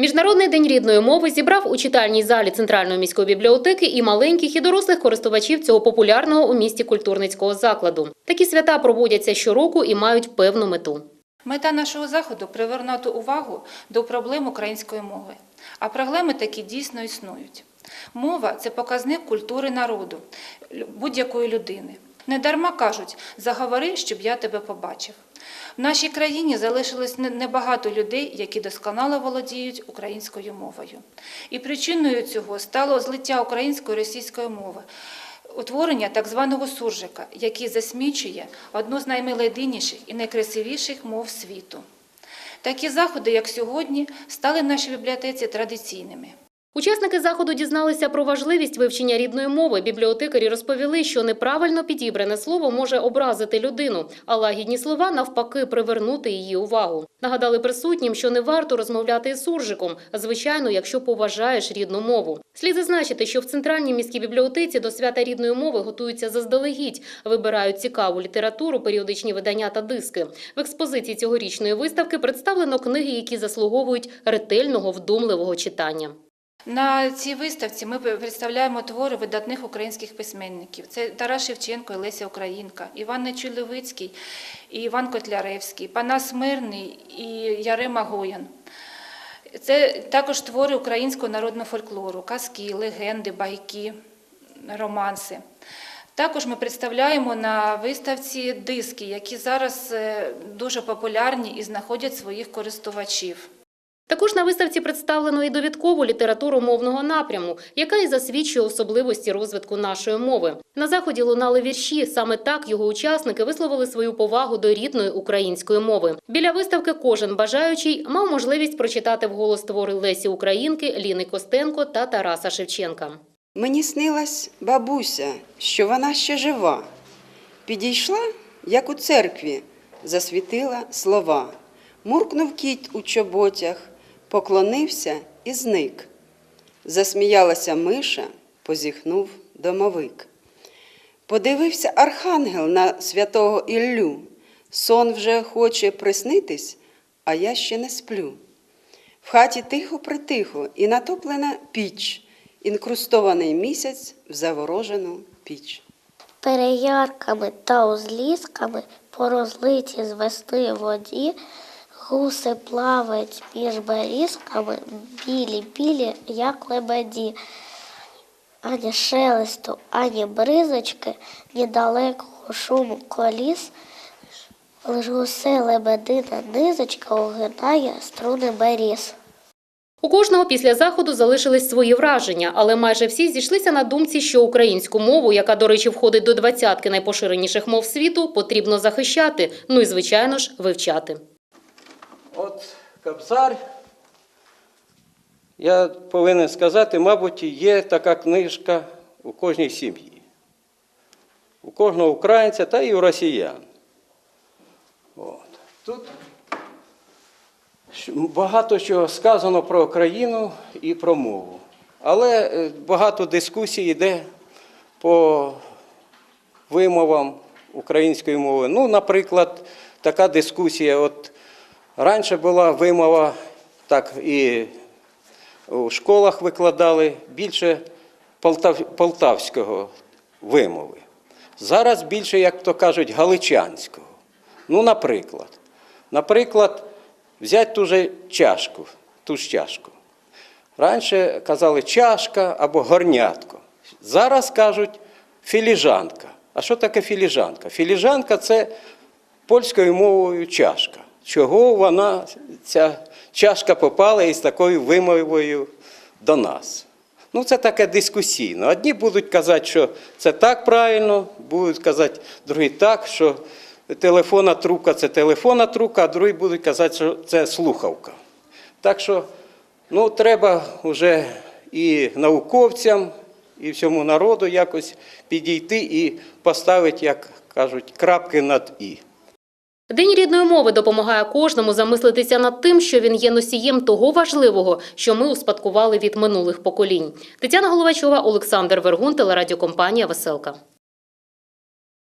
Міжнародний день рідної мови зібрав у читальній залі Центральної міської бібліотеки і маленьких, і дорослих користувачів цього популярного у місті культурницького закладу. Такі свята проводяться щороку і мають певну мету. Мета нашого заходу привернути увагу до проблем української мови. А проблеми такі дійсно існують. Мова це показник культури народу, будь-якої людини. Недарма кажуть, заговори, щоб я тебе побачив. В нашій країні залишилось небагато людей, які досконало володіють українською мовою. І причиною цього стало злиття української російської мови, утворення так званого суржика, який засмічує одну з наймелодійніших і найкрасивіших мов світу. Такі заходи, як сьогодні, стали в нашій бібліотеці традиційними. Учасники заходу дізналися про важливість вивчення рідної мови. Бібліотекарі розповіли, що неправильно підібране слово може образити людину, а лагідні слова навпаки привернути її увагу. Нагадали присутнім, що не варто розмовляти із суржиком, звичайно, якщо поважаєш рідну мову. Слід зазначити, що в центральній міській бібліотеці до свята рідної мови готуються заздалегідь, вибирають цікаву літературу, періодичні видання та диски. В експозиції цьогорічної виставки представлено книги, які заслуговують ретельного вдумливого читання. На цій виставці ми представляємо твори видатних українських письменників. Це Тарас Шевченко і Леся Українка, Іван Нечуй-Левицький і Іван Котляревський, Панас Мирний і Ярема Гоян. Це також твори українського народного фольклору, казки, легенди, байки, романси. Також ми представляємо на виставці диски, які зараз е, дуже популярні і знаходять своїх користувачів. Також на виставці представлено і довідкову літературу мовного напряму, яка і засвідчує особливості розвитку нашої мови. На заході лунали вірші. Саме так його учасники висловили свою повагу до рідної української мови. Біля виставки кожен бажаючий мав можливість прочитати вголос твори Лесі Українки, Ліни Костенко та Тараса Шевченка. Мені снилась бабуся, що вона ще жива. Підійшла, як у церкві, засвітила слова. Муркнув кіт у чоботях, поклонився і зник. Засміялася миша, позіхнув домовик. Подивився архангел на святого Іллю. Сон вже хоче приснитись, а я ще не сплю. В хаті тихо-притихо і натоплена піч, інкрустований місяць в заворожену піч. Переярками та узлісками по розлиті з воді гуси плавають між берізками, білі-білі, як лебеді. Ані шелесту, ані бризочки, ні далекого шуму коліс, лиш гусе лебедина низочка огинає струни беріз. У кожного після заходу залишились свої враження, але майже всі зійшлися на думці, що українську мову, яка, до речі, входить до двадцятки найпоширеніших мов світу, потрібно захищати, ну і, звичайно ж, вивчати. Кобзар, я повинен сказати, мабуть, є така книжка у кожній сім'ї. У кожного українця та і у росіян. От. Тут багато чого сказано про Україну і про мову. Але е, багато дискусій йде по вимовам української мови. Ну, наприклад, така дискусія. От раніше була вимова, так і у школах викладали більше полтавського вимови. Зараз більше, як то кажуть, галичанського. Ну, наприклад, наприклад, взяти ту же чашку, ту ж чашку. Раніше казали чашка або горнятко. Зараз кажуть філіжанка. А що таке філіжанка? Філіжанка це польською мовою чашка. Чого вона, ця чашка попала із такою вимовою до нас? Ну, це таке дискусійно. Одні будуть казати, що це так правильно, будуть казати другі так, що телефонна трубка це телефонна трубка, а другі будуть казати, що це слухавка. Так що ну, треба вже і науковцям, і всьому народу якось підійти і поставити, як кажуть, крапки над і. День рідної мови допомагає кожному замислитися над тим, що він є носієм того важливого, що ми успадкували від минулих поколінь. Тетяна Головачова, Олександр Вергун, телерадіокомпанія Веселка.